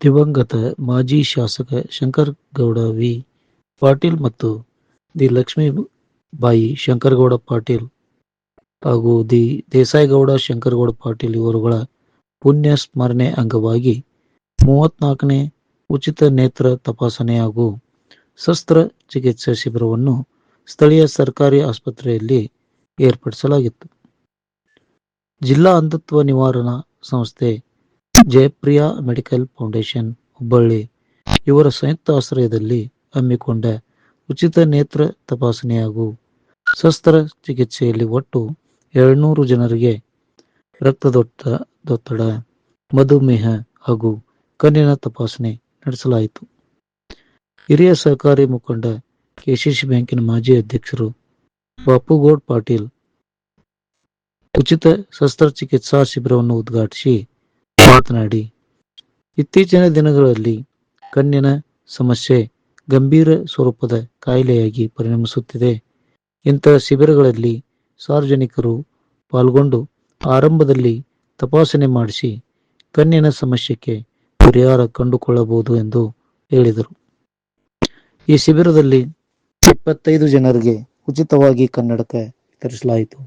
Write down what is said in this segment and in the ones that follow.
ದಿವಂಗತ ಮಾಜಿ ಶಾಸಕ ಶಂಕರಗೌಡ ವಿ. ಪಾಟೀಲ್ ಮತ್ತು ದಿ ಲಕ್ಷ್ಮೀಬಾಯಿ ಶಂಕರಗೌಡ ಪಾಟೀಲ್ ಹಾಗೂ ದಿ ದೇಸಾಯಿಗೌಡ ಶಂಕರಗೌಡ ಪಾಟೀಲ್ ಇವರುಗಳ ಪುಣ್ಯ ಸ್ಮರಣೆ ಅಂಗವಾಗಿ ಮೂವತ್ನಾಲ್ಕನೇ ಉಚಿತ ನೇತ್ರ ತಪಾಸಣೆ ಹಾಗೂ ಶಸ್ತ್ರ ಚಿಕಿತ್ಸಾ ಶಿಬಿರವನ್ನು ಸ್ಥಳೀಯ ಸರ್ಕಾರಿ ಆಸ್ಪತ್ರೆಯಲ್ಲಿ ಏರ್ಪಡಿಸಲಾಗಿತ್ತು. ಜಿಲ್ಲಾ ಅಂಧತ್ವ ನಿವಾರಣಾ ಸಂಸ್ಥೆ ಜಯಪ್ರಿಯಾ ಮೆಡಿಕಲ್ ಫೌಂಡೇಶನ್ ಹುಬ್ಬಳ್ಳಿ. ಇವರ ಸಂಯುಕ್ತ ಆಶ್ರಯದಲ್ಲಿ ಹಮ್ಮಿಕೊಂಡ ಉಚಿತ ನೇತ್ರ ತಪಾಸಣೆ ಹಾಗೂ ಶಸ್ತ್ರ ಚಿಕಿತ್ಸೆಯಲ್ಲಿ ಒಟ್ಟು ಏಳ್ನೂರು ಜನರಿಗೆ ರಕ್ತದೊತ್ತಡ ಮಧುಮೇಹ ಹಾಗೂ ಕಣ್ಣಿನ ತಪಾಸಣೆ ನಡೆಸಲಾಯಿತು. ಹಿರಿಯ ಸಹಕಾರಿ ಮುಖಂಡ ಕೆಸಿಸಿ ಬ್ಯಾಂಕಿನ ಮಾಜಿ ಅಧ್ಯಕ್ಷರು ಬಾಪುಗೌಡ್ ಪಾಟೀಲ್ ಉಚಿತ ಶಸ್ತ್ರಚಿಕಿತ್ಸಾ ಶಿಬಿರವನ್ನು ಉದ್ಘಾಟಿಸಿ ಮಾತನಾಡಿ. ಇತ್ತೀಚಿನ ದಿನಗಳಲ್ಲಿ ಕಣ್ಣಿನ ಸಮಸ್ಯೆ ಗಂಭೀರ ಸ್ವರೂಪದ ಕಾಯಿಲೆಯಾಗಿ ಪರಿಣಮಿಸುತ್ತಿದೆ. ಇಂತಹ ಶಿಬಿರಗಳಲ್ಲಿ ಸಾರ್ವಜನಿಕರು ಪಾಲ್ಗೊಂಡು ಆರಂಭದಲ್ಲಿ ತಪಾಸಣೆ ಮಾಡಿಸಿ ಕಣ್ಣಿನ ಸಮಸ್ಯೆಗೆ ಪರಿಹಾರ ಕಂಡುಕೊಳ್ಳಬಹುದು ಎಂದು ಹೇಳಿದರು. ಈ ಶಿಬಿರದಲ್ಲಿ ಇಪ್ಪತ್ತೈದು ಜನರಿಗೆ ಉಚಿತವಾಗಿ ಕನ್ನಡಕ ವಿತರಿಸಲಾಯಿತು.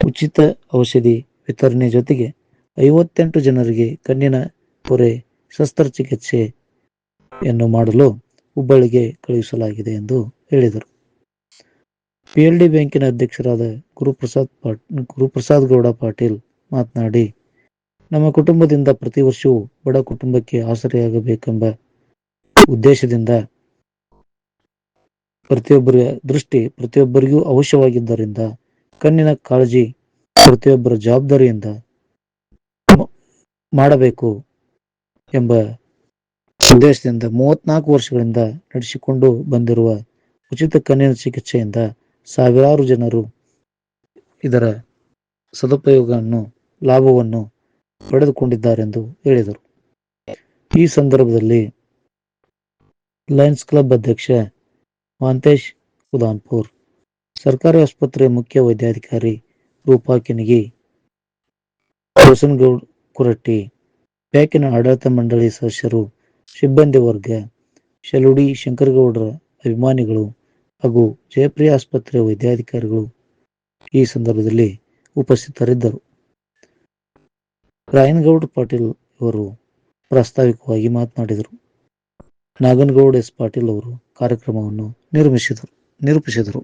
ಉಚಿತ ಔಷಧಿ ವಿತರಣೆ ಜೊತೆಗೆ ಐವತ್ತೆಂಟು ಜನರಿಗೆ ಕಣ್ಣಿನ ಪೊರೆ ಶಸ್ತ್ರಚಿಕಿತ್ಸೆಯನ್ನು ಮಾಡಲು ಹುಬ್ಬಳ್ಳಿಗೆ ಕಳುಹಿಸಲಾಗಿದೆ ಎಂದು ಹೇಳಿದರು. ಪಿಎಲ್ಡಿ ಬ್ಯಾಂಕಿನ ಅಧ್ಯಕ್ಷರಾದ ಗುರುಪ್ರಸಾದ್ ಪಾಟ್, ಗುರುಪ್ರಸಾದ್ ಗೌಡ ಪಾಟೀಲ್ ಮಾತನಾಡಿ, ನಮ್ಮ ಕುಟುಂಬದಿಂದ ಪ್ರತಿ ವರ್ಷವೂ ಬಡ ಕುಟುಂಬಕ್ಕೆ ಆಸರೆಯಾಗಬೇಕೆಂಬ ಉದ್ದೇಶದಿಂದ ಪ್ರತಿಯೊಬ್ಬರ ದೃಷ್ಟಿ ಪ್ರತಿಯೊಬ್ಬರಿಗೂ ಅವಶ್ಯವಾಗಿದ್ದರಿಂದ ಕಣ್ಣಿನ ಕಾಳಜಿ ಪ್ರತಿಯೊಬ್ಬರ ಜವಾಬ್ದಾರಿಯಿಂದ ಮಾಡಬೇಕು ಎಂಬ ಸಂದೇಶದಿಂದ ಮೂವತ್ನಾಲ್ಕು ವರ್ಷಗಳಿಂದ ನಡೆಸಿಕೊಂಡು ಬಂದಿರುವ ಉಚಿತ ಕಣ್ಣಿನ ಚಿಕಿತ್ಸೆಯಿಂದ ಸಾವಿರಾರು ಜನರು ಇದರ ಸದುಪಯೋಗವನ್ನು, ಲಾಭವನ್ನು ಪಡೆದುಕೊಂಡಿದ್ದಾರೆಂದು ಹೇಳಿದರು. ಈ ಸಂದರ್ಭದಲ್ಲಿ ಲಯನ್ಸ್ ಕ್ಲಬ್ ಅಧ್ಯಕ್ಷ ಮಾಂತೇಶ್ ಉದಾನ್ಪುರ್ ಸರ್ಕಾರಿ ಆಸ್ಪತ್ರೆ ಮುಖ್ಯ ವೈದ್ಯಾಧಿಕಾರಿ ರೂಪಾ ಕಿನಗಿ ಕುರಟ್ಟಿ, ಬ್ಯಾಕಿನ ಆಡಳಿತ ಮಂಡಳಿ ಸದಸ್ಯರು, ಸಿಬ್ಬಂದಿ ವರ್ಗ ಶೆಲುಡಿ ಶಂಕರಗೌಡರ ಅಭಿಮಾನಿಗಳು ಹಾಗೂ ಜಯಪ್ರಿಯ ಆಸ್ಪತ್ರೆ ವೈದ್ಯಾಧಿಕಾರಿಗಳು ಈ ಸಂದರ್ಭದಲ್ಲಿ ಉಪಸ್ಥಿತರಿದ್ದರು. ರಾಯನಗೌಡ ಪಾಟೀಲ್ ಇವರು ಪ್ರಾಸ್ತಾವಿಕವಾಗಿ ಮಾತನಾಡಿದರು. ನಾಗನಗೌಡ ಎಸ್ ಪಾಟೀಲ್ ಅವರು ಕಾರ್ಯಕ್ರಮವನ್ನು ನಿರ್ಮಿಸಿದರು, ನಿರೂಪಿಸಿದರು.